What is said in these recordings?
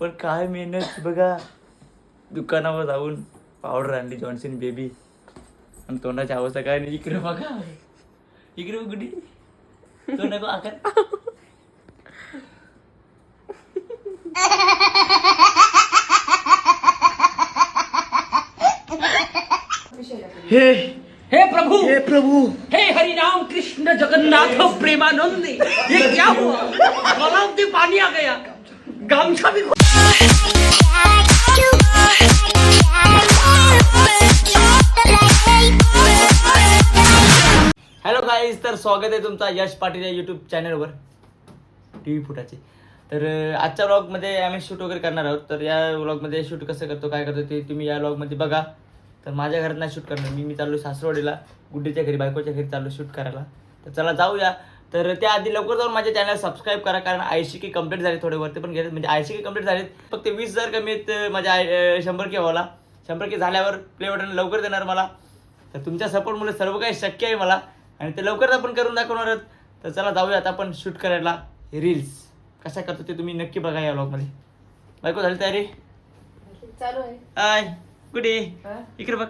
पण काय मेहनत. बघा दुकानावर जाऊन पावडर आणली जॉन्सन बेबी आणि तोंडाची अवस्था काय नाही. इकडे बघा. इकडे बघ गुडी तोंड नको आकार. हे हे प्रभु! हे प्रभु! हे हरि राम कृष्ण जगन्नाथ प्रेमानंद. ये क्या हुआ? गलाव पानी आ गया. गमछा भी हॅलो गाईज तर स्वागत आहे तुमचा यश पाटील या यूट्यूब चॅनलवर टी व्ही फुटाचे. तर आजच्या व्लॉगमध्ये आम्ही शूट वगैरे करणार आहोत. तर या व्लॉगमध्ये शूट कसं करतो काय करतो ते तुम्ही या व्लॉगमध्ये बघा. तर माझ्या घरात नाही शूट करणार मी. मी चाललो सासरवाडीला गुड्डीच्या घरी बायकोच्या घरी चाललो शूट करायला. तर चला जाऊया. तर त्याआधी लवकर जाऊन माझ्या चॅनल सबस्क्राईब करा कारण ऐंशी की कंप्लीट झाले थोडे वरती पण गेले म्हणजे ऐंशी की कंप्लीट झालेत. फक्त वीस हजार कमीत अं, माझ्या आय- शंभर के व्हावला शंभर के झाल्यावर प्ले बटन लवकर देणार मला. तर तुमच्या सपोर्टमुळे सर्व काही शक्य आहे मला. आणि ते लवकरच आपण करून दाखवणार आहोत. तर चला जाऊया आता आपण शूट करायला. रील्स कशा करतो ते तुम्ही नक्की बघा या व्लॉगमध्ये बायको झाली तयारी? चालू आहे. आय कुठे? इकडे बघ.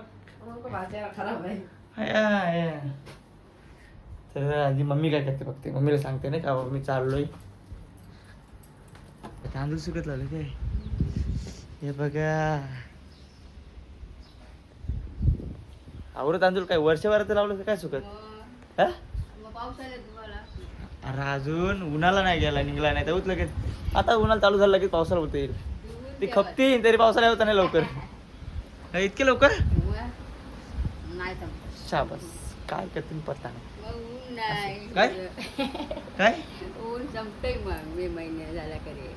खराब आहे. तर आधी मम्मी काय करते बघते. मम्मीला सांगते नाही का बाबा मी चाललोय तांदूळ सुकत लावले काय? हे बघा. आवडत तांदूळ काय वर्षभराचं लावलं का काय सुकत? हा. अरे अजून उन्हाला नाही गेला निघला नाही. तर लगेच आता उन्हाला चालू झालं लगेच पावसाला होतं येईल ती खपती तरी पावसाळा होता नाही लवकर. नाही, इतके लवकर? शाबस. काय करते पत्ता नाही. नाही काय? काय ऊन संपतंय मग मे महिन्या झाला करे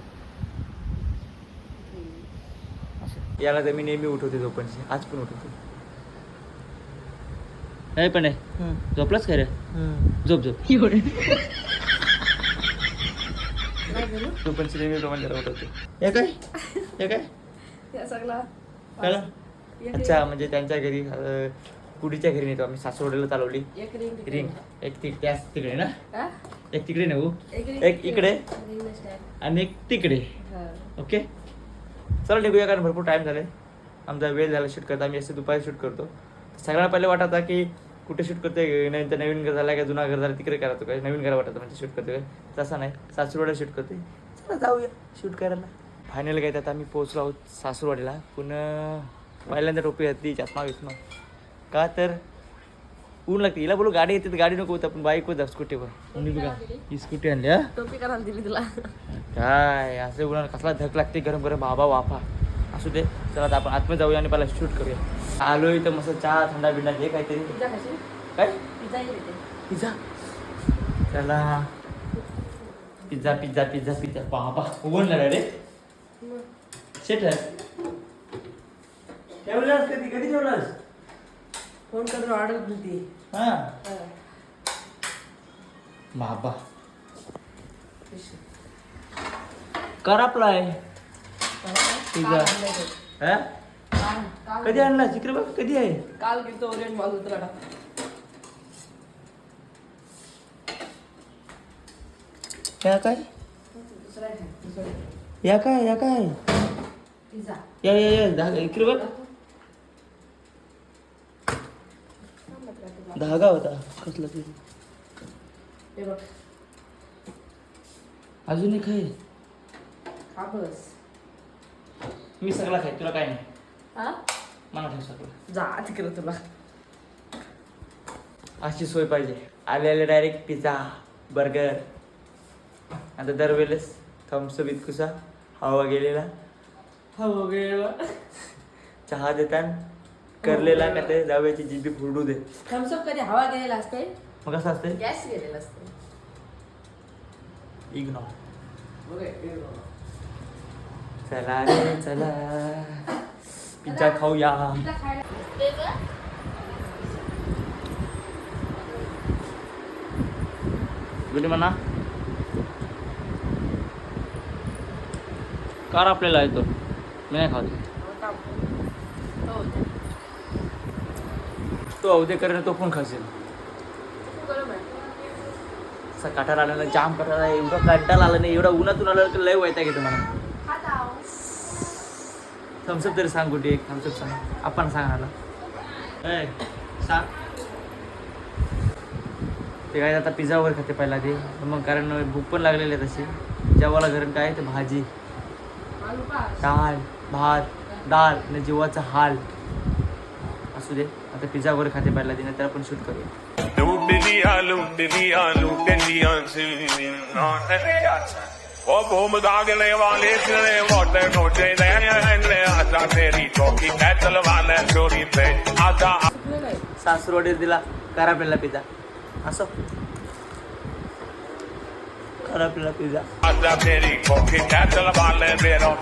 याला तर मी नेहमी उठवते झोपणशी आज पण उठवते नाही पण आहे झोपलाच खरं झोप झोप झोपणशी नेहमी प्रमाणे उठवते हे काय हे काय या सगळा अच्छा म्हणजे त्यांच्या घरी कुडीच्या घरी नेतो आम्ही. सासवडीला चालवली. एक रिंग रिंग. एक ति त्याच तिकडे ना? एक तिकडे नेऊ. एक इकडे. आणि एक तिकडे. ओके? चला निघूया कारण भरपूर टाईम झाले. आमचा वेळ झाला शूट करता. आम्ही असे दुपारी शूट करतो. सगळ्यांना पहिले वाटत की कुठे शूट करतोय? नवीन तर नवीन घर झाला का? जुना घर झाला तिकडे करायचो काय नवीन घर वाटतं म्हणजे शूट करतोय. तसा नाही. सासूरवाडीला शूट करतोय. चला जाऊया शूट करायला. फायनल काय आता आम्ही पोहोचलो आहोत सासूरवाडीला. पुन्हा पहिल्यांदा टोपी घातली. चष्मा विस्मा का तर ऊन लागते. हिला बोलू गाडी येते तर गाडी नको होत आपण बाईक होत स्कूटीवर म्हणून बघा ही स्कूटी आणली हा? टोपी करायला दिली तुला. काय असं उन्हाळा कसला धक लागते गरम गरम बाबा वाफा. असू दे चला आता आपण आतमध्ये जाऊया आणि पहिला शूट करूया. आलो इथं मस्त चहा थंडा बिंडा घे काहीतरी. काय? पिझ्झा चला. Pizza pizza pizza pizza. बाबा उघडणार रे शेट ठेवलास कधी कधी ठेवलास? फोन करून ऑर्डर दिली हा. बाबा. कर अप्लाय पिझ्झा हा? कधी आणला? बघ कधी आहे? काल गेलो ओरिएंट मॉल उतराडा या काय? आहे, आहे. या काय या काय? या या या. इकडे बघ धागा होता कसला तरी. हे बघ. अजून एक आहे. हा बस. मी सगळा खाय तुला काय नाही. हा? मला ठेव सगळं जा तिकडे तुला. अशी सोय पाहिजे. आले आले डायरेक्ट पिझ्झा बर्गर आता दरवेळेस थम्सअप इतकुसा. हवा गेलेला. हो गेला चहा देतान. करलेला का ते जाऊयाची जिबी फुडू दे. थम्सअप कधी हवा गेलेला असते? मग कसं असते? गॅस गेलेला असते. इग्नोर. चला रे चला. पिझ्झा खाऊया. गुडी म्हणा कार आपल्याला येतो मी नाही खात हो, तो अवधे करेन तो पण आहे. असा कटार आलेला जाम कटार एवढा कंटाळा आला नाही एवढा उन्हातून आला की लय वैता घेतो मला. आहो. थम्सअप तरी सांग कुठे एक थम्सअप सांग. आपण सांग आला. सांग. ते काय आता पिझ्झा वगैरे खाते पहिला ते. मग कारण भूक पण लागलेली आहे तशी. जेवायला घरून काय आहे ते? भाजी. आलू डाळ भात डाळ आणि जीवाचा हाल. असू दे. आता पिझ्झा वगैरे खाते बाहेरला दिना तर आपण शूट करूया ओ सासू ऑर्डर दिला करा पेला पिझ्झा. असो. करा पेला पिझ्झा. आजा फेरी कॉफी ते तलवाने बेरो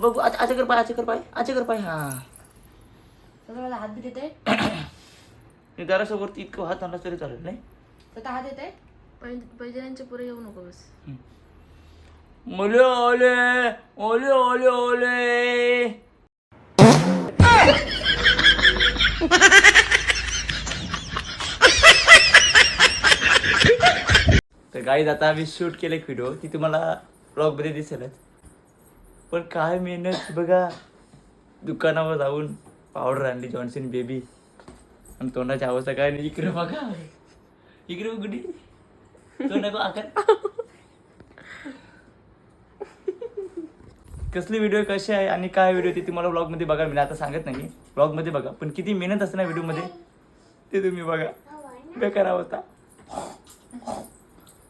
बघू अच्छा कर पाय अच्छा कर पाय अच्छा कर पाय. हा. तर मला हात बी देते. मी घरासोबत इतकं हात आणला तरी चालेल नाही? तर हात देते. पैजणांच्या पुढे येऊ नको बस. ओले ओले ओले ओले ओले तर गाईज आता आम्ही शूट केले व्हिडिओ ती तुम्हाला ब्लॉगमध्ये दिसेलच. पण काय मेहनत बघा. दुकानावर जाऊन पावडर आणली जॉन्सन बेबी. आणि तोंडाची अवस्था काय नाही. इकडे बघा. इकडे गुडी तोंडा आकार. कसली व्हिडिओ कशी आहे आणि काय व्हिडिओ ते तुम्हाला ब्लॉगमध्ये बघा. मी आता सांगत नाही. ब्लॉगमध्ये बघा. पण किती मेहनत असते ना व्हिडिओमध्ये ते तुम्ही बघा. बेकार होता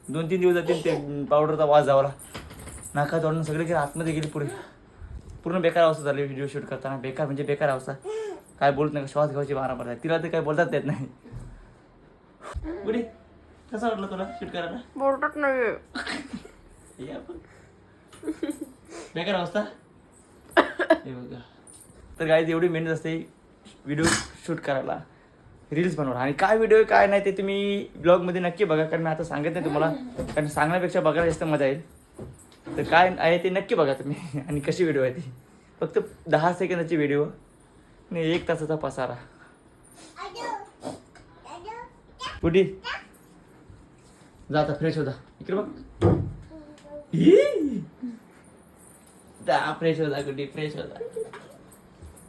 दोन तीन दिवस जातील ते पावडरचा वास जावला. नाका तोडून सगळे गेले आतमध्ये गेले पुढे. पूर्ण बेकार अवस्था झाली व्हिडिओ शूट करताना. बेकार म्हणजे बेकार अवस्था. काय बोलत नाही श्वास घ्यायची बारा मारतात. तिला तर काय बोलतात येत नाही. गुडी कसं वाटलं तुला शूट करायला? बोलतात नाही. बेकार अवस्था? हे बघा. तर काय एवढी मेहनत असते व्हिडिओ शूट करायला. रील्स बनवणं. आणि काय व्हिडिओ काय नाही ते तुम्ही ब्लॉगमध्ये नक्की बघा. कारण मी आता सांगत नाही तुम्हाला. कारण सांगण्यापेक्षा बघायला जास्त मजा येईल. तर काय आहे ते नक्की बघा तुम्ही. आणि कशी व्हिडिओ आहे ती. फक्त दहा सेकंदाची व्हिडिओ आणि एक तासाचा पसारा. कुठे जा आता फ्रेश होता. इकडे बघ. ई. फ्रेश होता कुठे फ्रेश होता.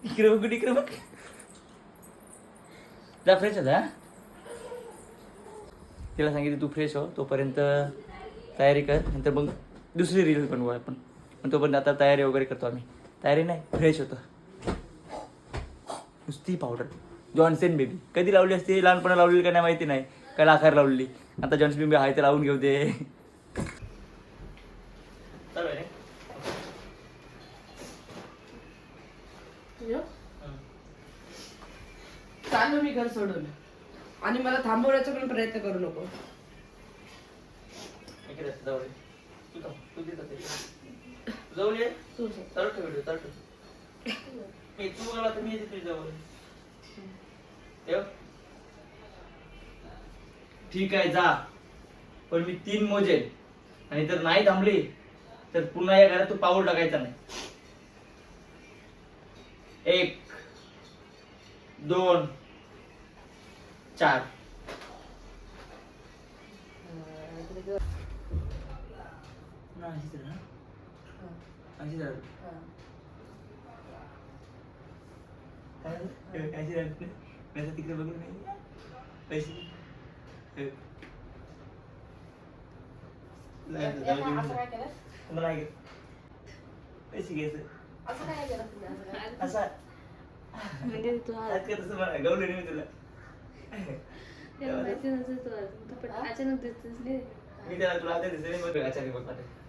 इकडे बघ कुठे इकडे बघ. जा फ्रेश होता तिला सांगितलं तू फ्रेश हो तोपर्यंत तयारी कर नंतर मग दुसरी रील बनवू आपण. तोपर्यंत आता तयारी वगैरे करतो आम्ही. तयारी नाही फ्रेश होतं. नुसती पावडर जॉन्सन बेबी कधी लावली असते? लहानपणा लावलेली का नाही माहिती नाही. काय आकार लावलेली. आता जॉन्सन बेबी आहे ते लावून घेऊ दे. चालू मी घर सोडून. आणि मला थांबवण्याचा पण प्रयत्न करू नको. तू मला ठीक आहे जा. पण मी तीन मोजे. आणि जर नाही थांबली तर पुन्हा या घरात तू पाऊल टाकायचा नाही. एक दोन चार. ऐंशी झालं ना झालं काय ऐंशी झालं मी तिकडे बघून पैसे मला पैसे म्हणजे तू गवलं नाही तुला अचानक दिसतेस नाही मी त्याला तुला आता दिसले मग अचानक बघ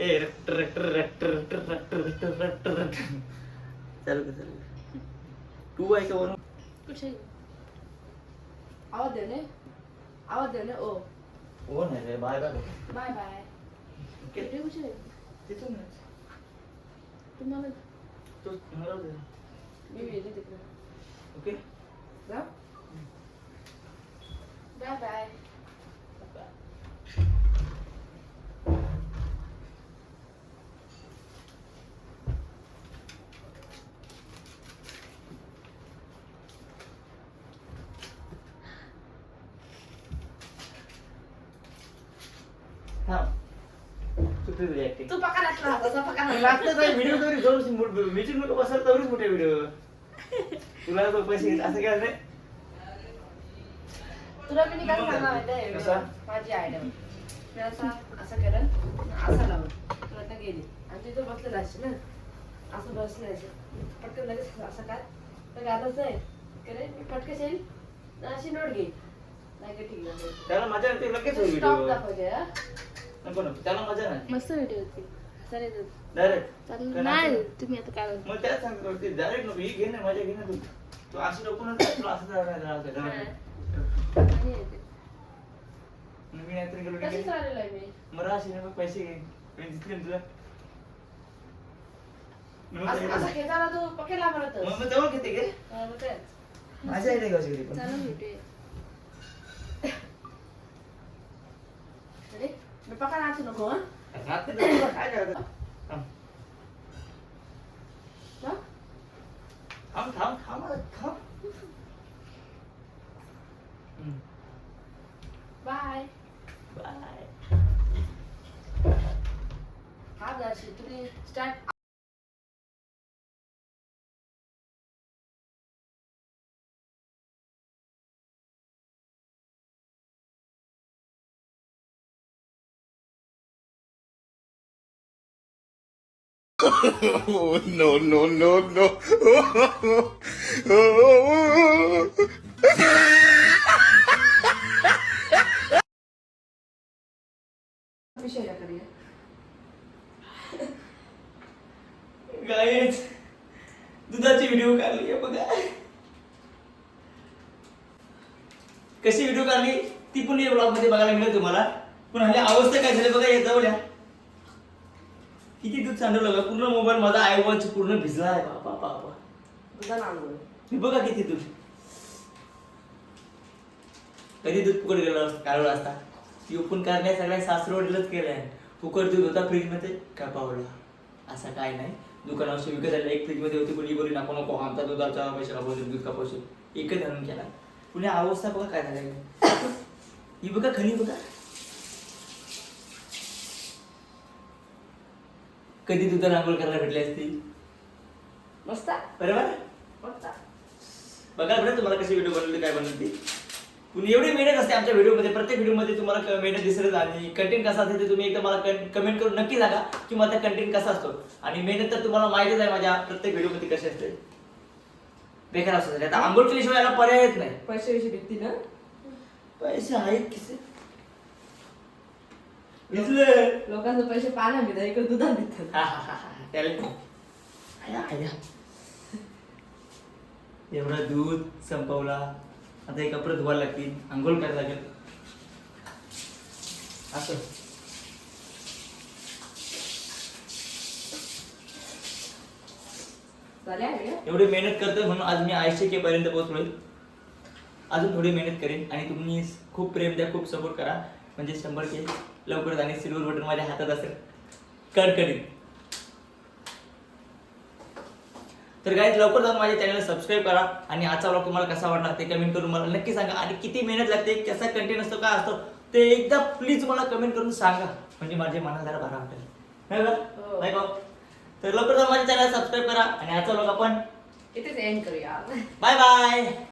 ए रट्ट रट्ट रट्ट रट्ट रट्ट रट्ट रट्ट रट्ट चालू कर चालू। कर. तू आहे का वरून कुठे आवाज दे ने आवाज दे ने ओ। हो नाही रे bye bye bye bye okay कुठे कुठे तिथून तुम्हाला तू राहू दे. मी गेले तिकडे ओके जा बाय बाय थांब चुकली तुझी ऍक्टिंग तू पका लागला तसा पका लागतं काय व्हिडिओ तरी जाऊन मीटिंग नको बसायला तवरच मोठे व्हिडिओ तुला तो पैसे असं काय नाही तुला मी काय सांगणार माहिती आहे कसा? माझी आयडिया मी असा असं असं लावून तुला आता गेली. आणि तिथं बसलेलं असेल ना? असं बसले असेल. पटकन लगेच असं काय तर गातच आहे करे मी पटकन येईल. अशी नोट घेईल नाही का ठीक आहे. त्याला मजा येते लगेच होईल स्टॉप व्हिडिओ दाखवते हा? नको नको त्याला मजा नाही. मस्त व्हिडिओ होती. चालेल डायरेक्ट चालेल नाही तुम्ही. आता काय मग त्याच सांगतो ते डायरेक्ट नको ही घे ना मजा घे ना तू. तू असं तुला यात्रे गेलो कशी मी? मग ना मग पैसे घे. मी दिसले ना तुला. मग असं असं ते- घेताना तू पकेला म्हणत मग जवळ घेते गे माझ्या घ्यायची चालेल पका नाचू नको काय करायचं थांब? थांब थांब थांब. बाय बाय हा दर्शी तुम्ही start Oh, no, no, no, no. Oh. Guys दुधाची व्हिडिओ काढली आहे बघा कशी व्हिडिओ काढली ती पण या ब्लॉगमध्ये बघायला मिळेल तुम्हाला पण हल्ली अवस्था काय झाली बघा येत जवळ किती दूध सांडवलं बघा पूर्ण मोबाईल माझा आय वॉच पूर्ण भिजला आहे. बापा बापा. तुझा नांगोळ हे बघा किती दूध कधी दूध फुकट गेलं? काढवलं असता ती ओपन करण्या सगळ्या सासरवडीलच केलंय. फुकट दूध होता फ्रीजमध्ये. कापावला असं काय नाही. दुकानावर विकत आलेला एक फ्रीजमध्ये होती कोणी बोली नको नको आमचा दुधाचा पैसे कापावतो दूध कापावतो एकच आणून केला. पुणे अवस्था बघा काय झालंय ही बघा खणी बघा. कधी दुधाला आंघोळ करायला भेटली असती? मस्त. बरोबर? मस्त. बघा बरं तुम्हाला कशी व्हिडिओ बनवली काय बनवली? पुणे एवढी मेहनत असते आमच्या व्हिडिओमध्ये प्रत्येक व्हिडिओमध्ये तुम्हाला मेहनत दिसतच आणि कंटेंट कसा असते ते तुम्ही एकदा मला कमेंट करून नक्की सांगा की माझा कंटेंट कसा असतो. आणि मेहनत तर तुम्हाला माहितीच आहे माझ्या प्रत्येक व्हिडिओमध्ये कशी असते. बेकार असतो आता आंघोळ केल्याशिवाय याला पर्याय येत नाही. पैसे विषयी भेटतील ना? पैसे आहेत किसे? लोकांचे पैसे पाण्या मी इकडे दुधा देतात. हा हा हा हा. त्याला आया आया. एवढं दूध संपवला. आता हे कपडे धुवायला लागतील. आंघोळ करायला लागेल. असं. झाल्या एवढी मेहनत करतोय म्हणून आज मी आयशे के पर्यंत पोहोचलोय. अजून थोडी मेहनत करेन आणि तुम्ही खूप प्रेम द्या खूप सपोर्ट करा. म्हणजे शंभर के लवकरच आणि सिल्वर बटन माझ्या हातात असेल. कडकडीत. तर गाईज लवकर जाऊन माझ्या चॅनल सबस्क्राईब करा आणि आजचा ब्लॉग तुम्हाला कसा वाटला ते कमेंट करून मला नक्की सांगा. आणि किती मेहनत लागते कसा कंटेंट असतो काय असतो ते एकदा प्लीज मला कमेंट करून सांगा. म्हणजे माझ्या मनाला जरा बरा वाटेल. नाही का? हो. तर लवकर जाऊन माझ्या चॅनल सबस्क्राईब करा आणि आजचा ब्लॉग आपण इथेच एंड करूया. Bye bye